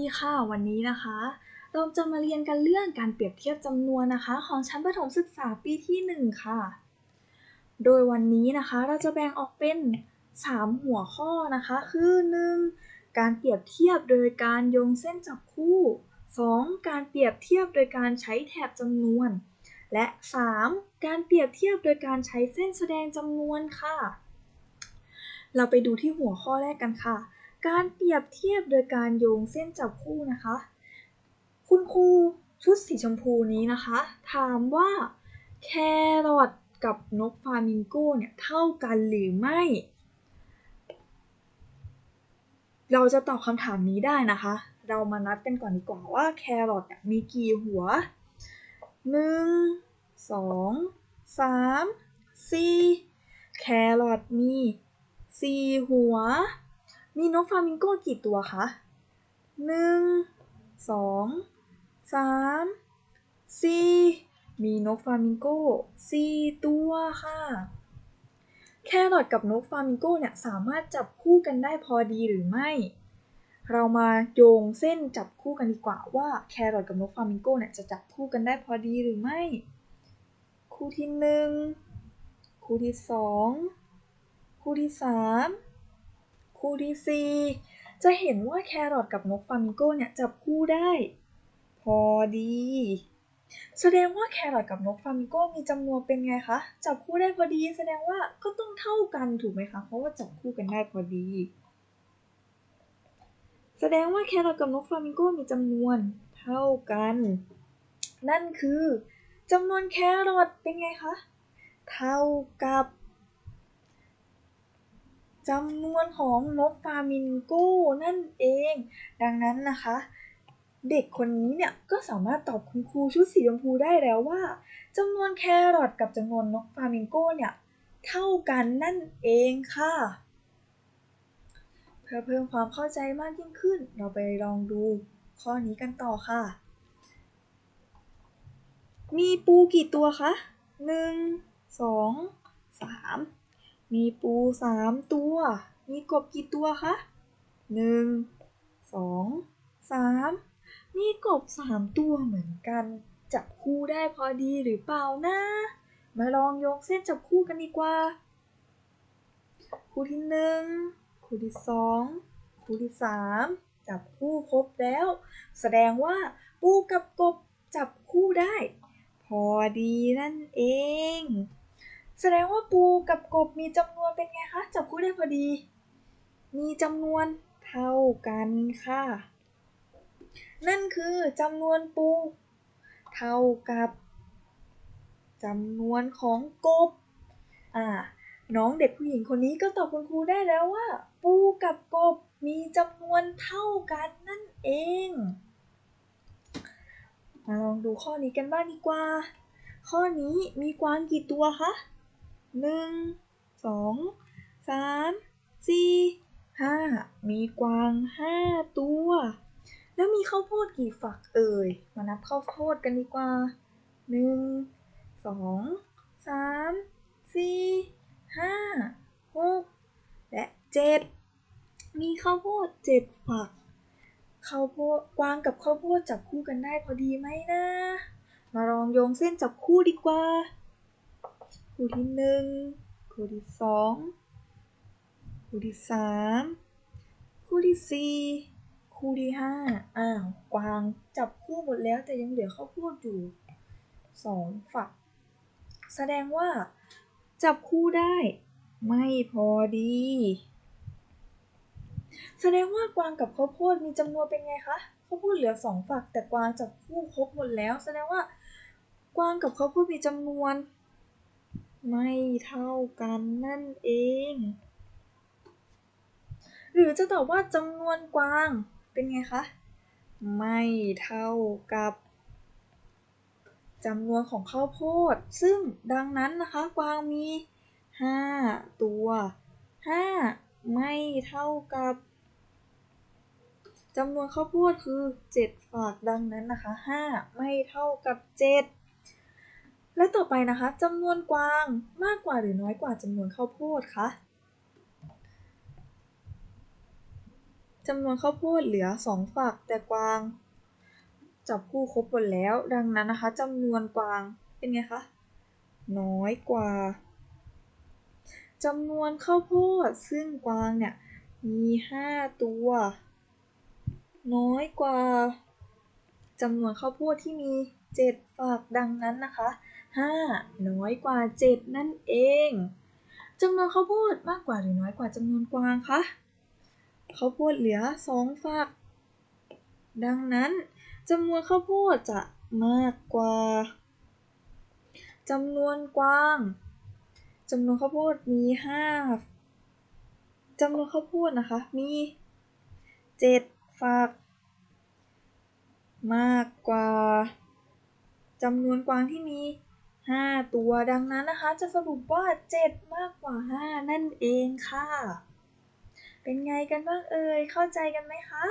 ดีค่ะวันนี้นะคะ เราจะมาเรียนกันเรื่องการเปรียบเทียบจำนวนนะคะ ของชั้นประถมศึกษาปีที่ 1 ค่ะ โดยวันนี้นะคะเราจะแบ่งออกเป็น 3 หัวข้อนะคะ คือ 1. การเปรียบเทียบโดยการโยงเส้นจับคู่ 2. การเปรียบเทียบโดยการใช้แถบจำนวน และ 3. การเปรียบเทียบโดยการใช้เส้นแสดงจำนวนค่ะ เราไปดูที่หัวข้อแรกกันค่ะ การเปรียบเทียบโดยการโยงเส้นจับคู่นะคะ คุณครูชุดสีชมพูนี้นะคะ ถามว่าแครอทกับนกฟามิงโก้เนี่ยเท่ากันหรือไม่ เราจะตอบคำถามนี้ได้นะคะ เรามานับกันก่อนดีกว่าว่าแครอทเนี่ยมีกี่หัว 1 2 3 4 แครอทมี 4 หัว มีนกฟลามิงโก้กี่ตัวคะหนึ่งสองสามสี่มีนกฟลามิงโก้สี่ตัวค่ะ แครอทกับนกฟลามิงโก้เนี่ยสามารถจับคู่กันได้พอดีหรือไม่ เรามาโยงเส้นจับคู่กันดีกว่าว่าแครอทกับนกฟลามิงโก้เนี่ยจะจับคู่กันได้พอดีหรือไม่ คู่ที่หนึ่งคู่ที่สองคู่ที่สาม คู่ที่สี่จะเห็นว่าแครอทกับนกฟามิงโกเนี่ยจับคู่ได้ พอดี แสดงว่าแครอทกับนกฟามิงโกมีจำนวนเป็นไงคะ จับคู่ได้พอดี แสดงว่าก็ต้องเท่ากันถูกไหมคะ เพราะว่าจับคู่กันได้พอดี แสดงว่าแครอทกับนกฟามิงโกมีจำนวนเท่ากัน นั่นคือจำนวนแครอทเป็นไงคะ เท่ากับ จำนวนของนกฟามิงโก้นั่นเอง ดังนั้นนะคะ เด็กคนนี้เนี่ยก็สามารถตอบคุณครูชุดสีชมพูได้แล้วว่าจำนวนแครอทกับจำนวนนกฟามิงโก้เนี่ยเท่ากันนั่นเองค่ะ เพื่อเพิ่มความเข้าใจมากยิ่งขึ้น เราไปลองดูข้อนี้กันต่อค่ะ มีปูกี่ตัวคะหนึ่งสองสาม มีปูสามตัว มีกบกี่ตัวคะหนึ่งสองสามมีกบสามตัวเหมือนกัน จับคู่ได้พอดีหรือเปล่านะ มาลองยกเส้นจับคู่กันดีกว่า คู่ที่หนึ่งคู่ที่สองคู่ที่สามจับคู่ครบแล้ว แสดงว่าปูกับกบจับคู่ได้ พอดีนั่นเอง แสดงว่าปูกับกบมีจำนวนเป็นไงคะ จับคู่ได้พอดี มีจำนวนเท่ากันค่ะ นั่นคือจำนวนปู เท่ากับจำนวนของกบ อ่า น้องเด็กผู้หญิงคนนี้ก็ตอบคุณครูได้แล้วว่า ปูกับกบมีจำนวนเท่ากันนั่นเอง มาลองดูข้อนี้กันบ้างดีกว่า ข้อนี้มีกวางกี่ตัวคะ หนึ่งสองสามสี่ห้ามีกวางห้าตัว แล้วมีข้าวโพดกี่ฝักเอ่ย มานับข้าวโพดกันดีกว่าหนึ่งสองสามสี่ห้าหกและเจ็ดมีข้าวโพดเจ็ดฝักข้าวโพดกวางกับข้าวโพดจับคู่กันได้พอดีไหมนะ มาลองโยงเส้นจับคู่ดีกว่า คู่ที่หนึ่งคู่ที่สองคู่ที่สามคู่ที่สี่คู่ที่ห้าอ้าวกวางจับคู่หมดแล้วแต่ยังเหลือข้าวโพดอยู่สองฝัก แสดงว่า จับคู่ได้ ไม่พอดี แสดงว่ากวางกับข้าวโพดมีจำนวนเป็นไงคะข้าวโพดเหลือสองฝัก แต่กวางจับคู่ครบหมดแล้ว แสดงว่ากวางกับข้าวโพดมีจำนวน ไม่เท่ากันนั่นเอง หรือจะตอบว่าจำนวนกวางเป็นไงคะ ไม่เท่ากับจำนวนของข้าวโพด ซึ่งดังนั้นนะคะกวางมี 5 ตัว 5 ไม่เท่ากับจำนวนข้าวโพดคือ 7 ฝากดังนั้นนะคะ 5 ไม่เท่ากับ 7 และต่อไปนะคะจำนวนกวางมากกว่าหรือน้อยกว่าจำนวนข้าวโพดคะจำนวนข้าวโพดเหลือสองฝักแต่กวาง จับคู่ครบหมดแล้ว ดังนั้นนะคะจำนวนกวางเป็นไงคะน้อยกว่าจำนวนข้าวโพดซึ่งกวางเนี่ยมีห้าตัว น้อยกว่าจำนวนข้าวโพดที่มีเจ็ดฝักดังนั้นนะคะ ห้าน้อยกว่าเจ็ดนั่นเองจำนวนข้าวโพดมากกว่าหรือน้อยกว่าจำนวนกวางคะข้าวโพดเหลือสองฝัก ดังนั้นจำนวนข้าวโพดจะมากกว่าจำนวนกวางจำนวนข้าวโพดมีห้าจำนวนข้าวโพดนะคะ มีเจ็ดฝัก มากกว่าจำนวนกวางที่มี ห้าตัวดังนั้นนะคะ จะสรุปว่าเจ็ดมากกว่าห้านั่นเองค่ะ เป็นไงกันบ้างเอ่ยเข้าใจกันไหมคะ